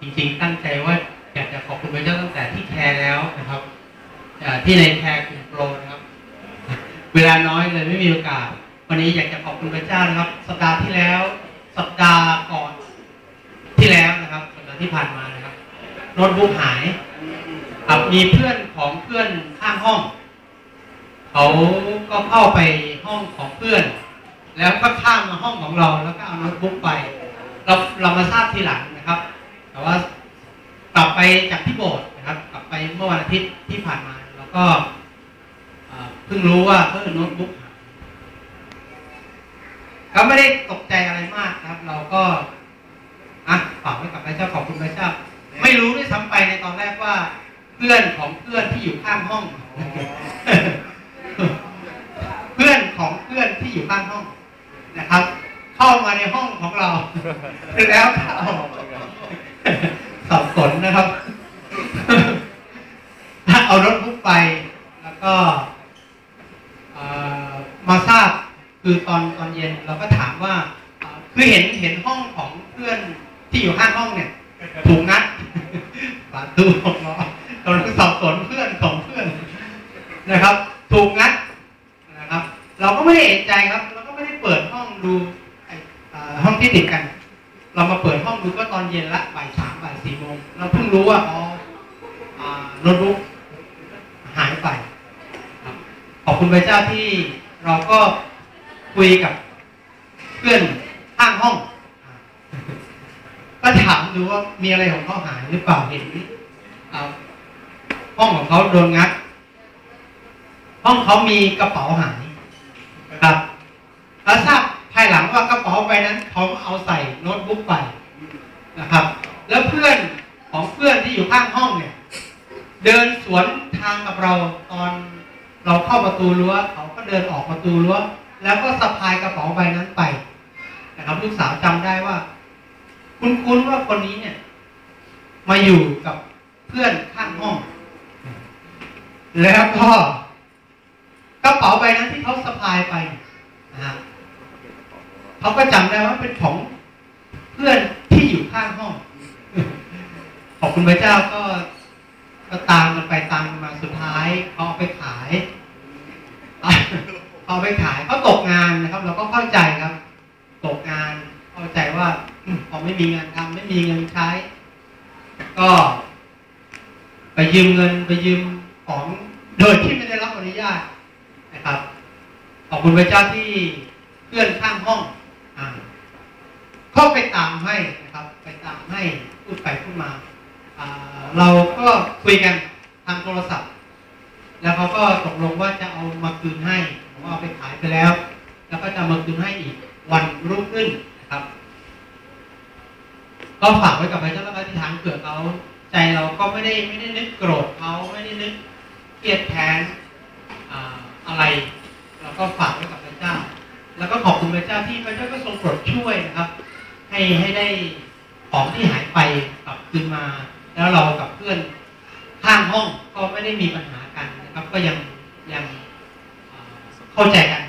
จริงๆ ตั้งใจว่าอยากจะขอบคุณพระเจ้าตั้งแต่ที่แคร์แล้วนะครับที่ในแคร์กลุ่มโปรนะครับ เวลาน้อยเลยไม่มีโอกาส วันนี้อยากจะขอบคุณพระเจ้านะครับ สัปดาห์ที่แล้ว สัปดาห์ก่อนที่แล้วนะครับสัปดาห์ที่ผ่านมานะครับโน้ตบุ๊กหายครับมีเพื่อนของเพื่อนข้างห้อง เขาก็เข้าไปห้องของเพื่อน แล้วก็ข้ามมาห้องของเราแล้วก็เอาโน้ตบุ๊กไป เราเรามาทราบทีหลังนะ แต่ว่ากลับไปจากที่โบสถ์นะครับ กลับไปเมื่อวันอาทิตย์ที่ผ่านมา แล้วก็เพิ่งรู้ว่าเออโน้ตบุ๊กหายก็ไม่ได้ตกใจอะไรมากครับ เราก็อะฝากไว้กับพระเจ้าขอบคุณพระเจ้า ไม่รู้ด้วยซ้ำไปในตอนแรกว่า เพื่อนของเพื่อนที่อยู่ข้างห้อง เพื่อนของเพื่อนที่อยู่ข้างห้องนะครับ เข้ามาในห้องของเราแล้วเข้า สับสนนะครับ ถ้าเอารถบุ๊กไป แล้วก็มาทราบคือตอนตอนเย็นเราก็ถามว่า คือเห็นเห็นห้องของเพื่อนที่อยู่ข้างห้องเนี่ย ถูกงัดประตูของเราเราสับสนเพื่อนของเพื่อนนะครับ ถูกงัดนะครับ เราก็ไม่ได้เอกใจครับเราก็ไม่ได้เปิดห้องดูห้องที่ติดกัน เรามาเปิดห้องดูก็ตอนเย็นละบ่ายสามบ่ายสี่โมงเราเพิ่งรู้ว่าอ๋ออ่าโน้ตบุ๊กหายไปขอบคุณพระเจ้าที่เราก็คุยกับเพื่อนข้างห้อง ก็ถามดูว่ามีอะไรของเขาหายหรือเปล่าเห็นห้องของเขาโดนงัด ห้องเขามีกระเป๋าหายครับแล้วทราบภายหลังว่ากระเป๋าใบนั้นเขาเอาใส่ โน้ตบุ๊กไปนะครับ แล้วเพื่อนของเพื่อนที่อยู่ข้างห้องเนี่ย เดินสวนทางกับเราตอนเราเข้าประตูรั้วเขาก็เดินออกประตูรั้วแล้วก็สะพายกระเป๋าใบนั้นไปนะครับ ลูกสาวจำได้ว่า คุณคุ้นว่าคนนี้เนี่ย มาอยู่กับเพื่อนข้างห้อง แล้วก็กระเป๋าใบนั้นที่เขาสะพายไปนะฮะเขาก็จำได้ว่าเป็นของเพื่อนที่อยู่ข้างห้อง ขอบ คุณพระเจ้าก็ก็ตามกันไปตามกันมาสุดท้ายเขาเอาไปขายเอาไปขายเขาตกงานนะครับ เราก็เข้าใจครับ ตกงานเข้าใจว่าพอไม่มีงานทำไม่มีเงินใช้ ก็ ไปยืมเงินไปยืมของโดยที่ไม่ได้รับอนุญาตนะครับ ขอบคุณพระเจ้าที่เพื่อนข้างห้องอ่าก็ไปตามให้นะครับ ไปตามให้พูดไปพูดมา เราก็คุยกันทางโทรศัพท์ แล้วเขาก็ตกลงว่าจะเอามาคืนให้ผมว่าเอาไปขายไปแล้ว แล้วก็จะมาคืนให้อีกวันรุ่งขึ้นนะครับ ก็ฝากไว้กับพระเจ้าแล้วก็ที่ฐานเผื่อเขาใจเราก็ไม่ได้ไม่ได้นึกโกรธเขาไม่ได้นึกเครียดแค้นอะไร เราก็ฝากไว้กับพระเจ้า แล้วก็ขอบคุณพระเจ้าที่พระเจ้าก็ทรงโปรดช่วยนะครับ ให้ให้ได้ของที่หายไปกลับคืนมา แล้วเรากับเพื่อนข้างห้องก็ไม่ได้มีปัญหากันนะครับ ก็ยังยังเข้าใจกัน